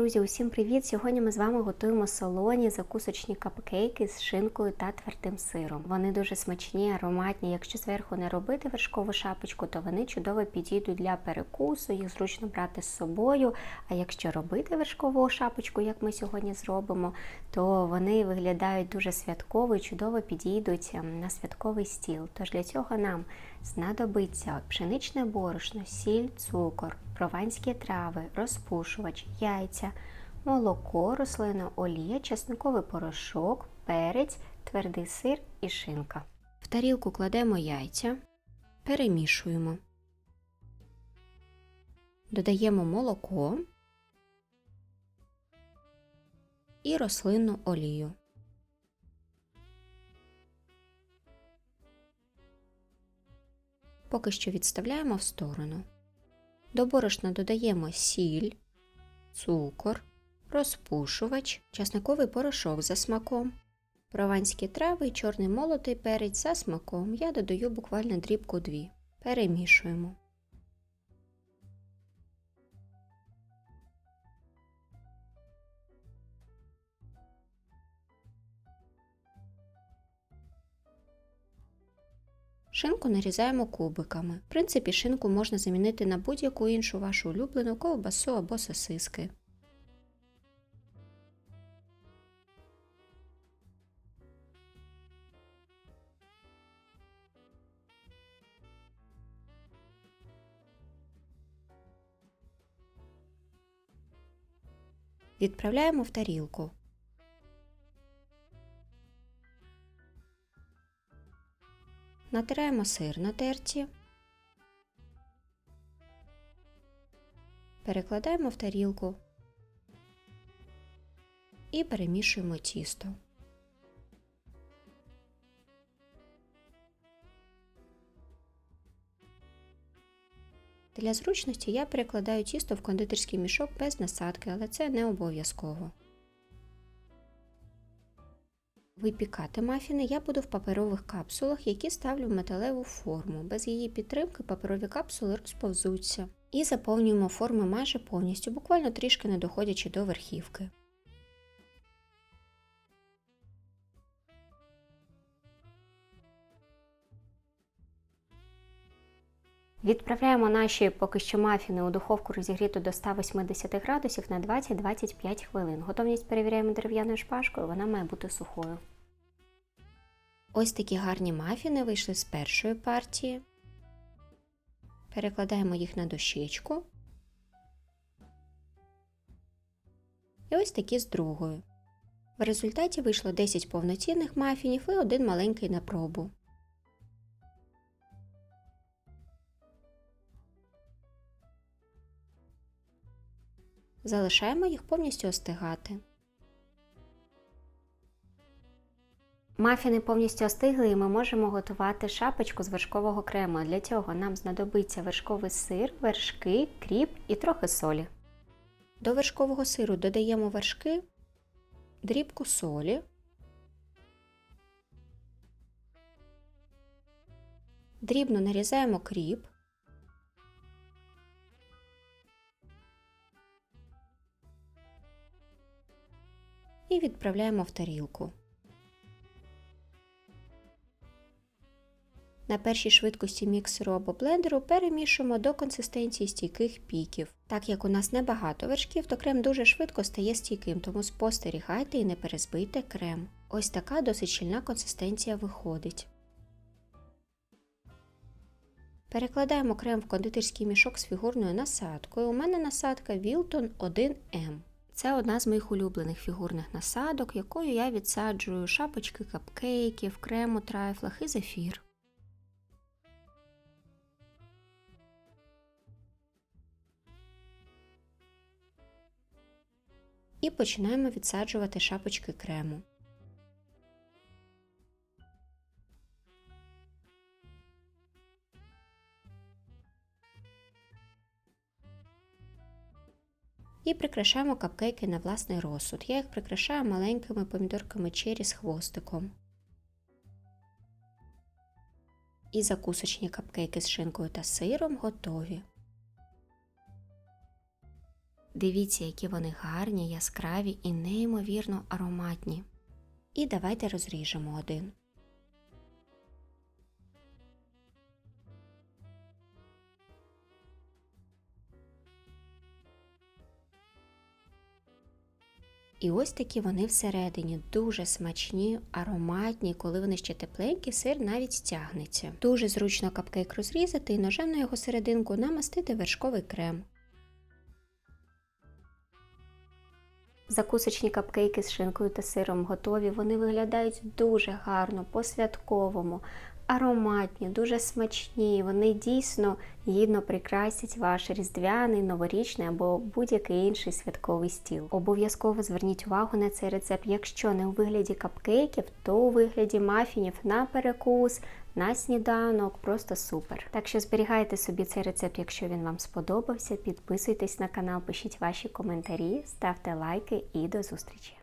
Друзі, усім привіт! Сьогодні ми з вами готуємо солоні закусочні капкейки з шинкою та твердим сиром. Вони дуже смачні, ароматні. Якщо зверху не робити вершкову шапочку, то вони чудово підійдуть для перекусу, їх зручно брати з собою. А якщо робити вершкову шапочку, як ми сьогодні зробимо, то вони виглядають дуже святково і чудово підійдуть ем, на святковий стіл. Тож для цього нам знадобиться пшеничне борошно, сіль, цукор, прованські трави, розпушувач, яйця, молоко, рослина олія, чесниковий порошок, перець, твердий сир і шинка. В тарілку кладемо яйця, перемішуємо. Додаємо молоко і рослинну олію. Поки що відставляємо в сторону. До борошна додаємо сіль, цукор, розпушувач, часниковий порошок за смаком, прованські трави і чорний молотий перець за смаком. Я додаю буквально дрібку дві. Перемішуємо. Шинку нарізаємо кубиками. В принципі, шинку можна замінити на будь-яку іншу вашу улюблену ковбасу або сосиски. Відправляємо в тарілку. Натираємо сир на терці, перекладаємо в тарілку і перемішуємо тісто. Для зручності я перекладаю тісто в кондитерський мішок без насадки, але це не обов'язково. Випікати мафіни я буду в паперових капсулах, які ставлю в металеву форму. Без її підтримки паперові капсули розповзуться. І заповнюємо форми майже повністю, буквально трішки не доходячи до верхівки. Відправляємо наші поки що мафіни у духовку розігріту до 180 градусів на 20-25 хвилин. Готовність перевіряємо дерев'яною шпажкою, вона має бути сухою. Ось такі гарні мафіни вийшли з першої партії. Перекладаємо їх на дощечку. І ось такі з другою. В результаті вийшло 10 повноцінних мафінів і один маленький на пробу. Залишаємо їх повністю остигати. Мафіни повністю остигли і ми можемо готувати шапочку з вершкового крему. Для цього нам знадобиться вершковий сир, вершки, кріп і трохи солі. До вершкового сиру додаємо вершки, дрібку солі, дрібно нарізаємо кріп, і відправляємо в тарілку. На першій швидкості міксеру або блендеру перемішуємо до консистенції стійких піків. Так як у нас небагато вершків, то крем дуже швидко стає стійким, тому спостерігайте і не перезбийте крем. Ось така досить щільна консистенція виходить. Перекладаємо крем в кондитерський мішок з фігурною насадкою. У мене насадка Wilton 1M. Це одна з моїх улюблених фігурних насадок, якою я відсаджую шапочки капкейків, крему, трайфлах і зефір. І починаємо відсаджувати шапочки крему. І прикрашаємо капкейки на власний розсуд. Я їх прикрашаю маленькими помідорками чері з хвостиком. І закусочні капкейки з шинкою та сиром готові. Дивіться, які вони гарні, яскраві і неймовірно ароматні. І давайте розріжемо один. І ось такі вони всередині дуже смачні, ароматні. Коли вони ще тепленькі, сир навіть стягнеться. Дуже зручно капкейк розрізати і ножем на його серединку намастити вершковий крем. Закусочні капкейки з шинкою та сиром готові. Вони виглядають дуже гарно, по-святковому, ароматні, дуже смачні. Вони дійсно гідно прикрасять ваш різдвяний, новорічний або будь-який інший святковий стіл. Обов'язково зверніть увагу на цей рецепт. Якщо не у вигляді капкейків, то у вигляді мафінів на перекус. На сніданок просто супер. Так що зберігайте собі цей рецепт, якщо він вам сподобався. Підписуйтесь на канал, пишіть ваші коментарі, ставте лайки і до зустрічі!